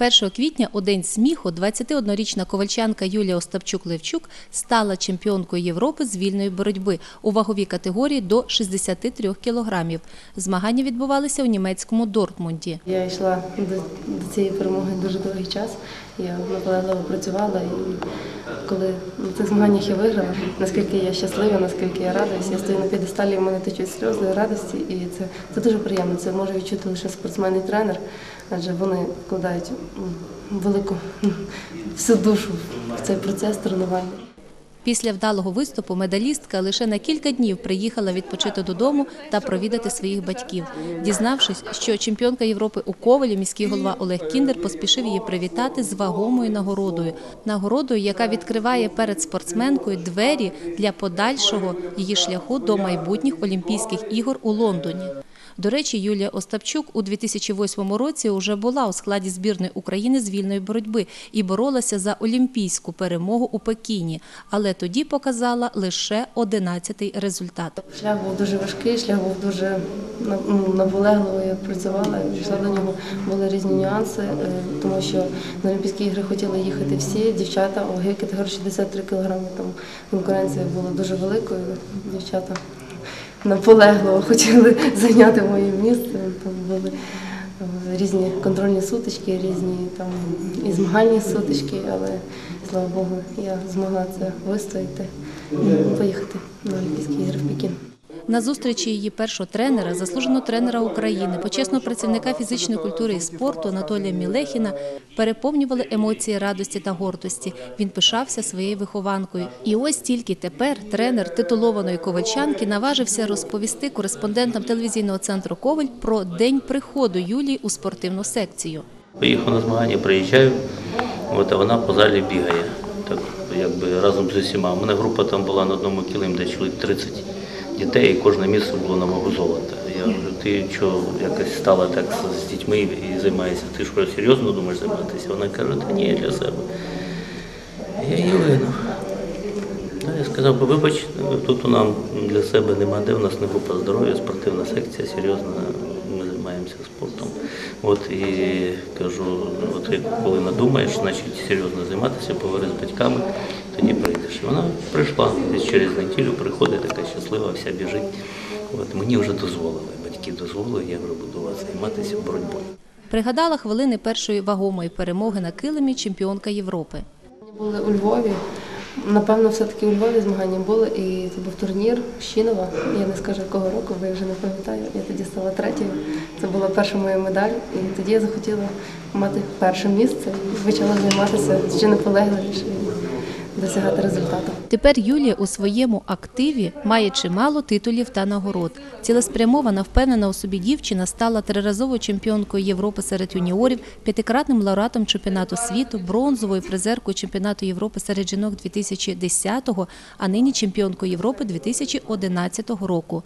1 квітня у день сміху 21-річна ковальчанка Юлія Остапчук-Левчук стала чемпіонкою Європи з вільної боротьби у ваговій категорії до 63 кілограмів. Змагання відбувалися у німецькому Дортмунді. Я йшла до, цієї перемоги дуже довгий час. Я наполегливо працювала і коли на цих змаганнях я виграла, наскільки я щаслива, наскільки я радуюся, я стою на п'єдесталі, в мене течуть сльози радості, і це, це дуже приємно. Це може відчути лише спортсмен і тренер, адже вони вкладають велику всю душу в цей процес тренування. Після вдалого виступу медалістка лише на кілька днів приїхала відпочити додому та провідати своїх батьків. Дізнавшись, що чемпіонка Європи у Ковалі, міський голова Олег Кіндер поспішив її привітати з вагомою нагородою. Нагородою, яка відкриває перед спортсменкою двері для подальшого її шляху до майбутніх Олімпійських ігор у Лондоні. До речі, Юлія Остапчук у 2008 році вже була у складі збірної України з вільної боротьби і боролася за олімпійську перемогу у Пекіні, але тоді показала лише 11-й результат. Шлях був дуже важкий, шлях був дуже ну, наполегливо. Я працювала, йшла до нього. Були різні нюанси, е, тому що на Олімпійські ігри хотіли їхати всі дівчата, у ваговій категорії 63 кг. Там конкуренція була дуже великою. Дівчата наполегливо хотіли зайняти моє місце. Там були е, різні контрольні сутички, різні там і змагальні сутички, але слава Богу, я змогла це вистояти і поїхати на Олімпійські ігри в Пекін. На зустрічі її першого тренера, заслуженого тренера України, почесного працівника фізичної культури і спорту Анатолія Мілехіна переповнювали емоції радості та гордості. Він пишався своєю вихованкою. І ось тільки тепер тренер титулованої ковальчанки наважився розповісти кореспондентам телевізійного центру Коваль про день приходу Юлії у спортивну секцію. Поїхав на змагання, приїжджаю, от, а вона по залі бігає. Так, якби разом з усіма. У мене група там була на одному кілим, де чоловік 30 дітей, і кожне місце було на золота. Я говорю, ти що якось стала так з- дітьми і займаєшся? Ти що серйозно думаєш займатися? Вона каже, та ні, для себе. Я її вигнав. Я сказав, вибач, тут у нам для себе нема де, у нас не група здоров'я, спортивна секція, серйозно, ми займаємося спортом. От і кажу, от коли надумаєш, значить серйозно займатися, поговори з батьками, тоді прийдеш. І вона прийшла десь через неділю, приходить така щаслива, вся біжить. От мені вже дозволили, батьки дозволили, я говорю, буду вас займатися боротьбою. Пригадала хвилини першої вагомої перемоги на килимі чемпіонка Європи. Ми були у Львові. Напевно, все-таки у Львові змагання були, і це був турнір Щінова. Я не скажу якого року, бо я вже не пам'ятаю. Я тоді стала третьою. Це була перша моя медаль, і тоді я захотіла мати перше місце і почала займатися ще наполегливіше досягати результату. Тепер Юлія у своєму активі має чимало титулів та нагород. Цілеспрямована, впевнена у собі дівчина стала триразовою чемпіонкою Європи серед юніорів, п'ятикратним лауреатом чемпіонату світу, бронзовою призеркою чемпіонату Європи серед жінок 2010-го, а нині чемпіонкою Європи 2011 року.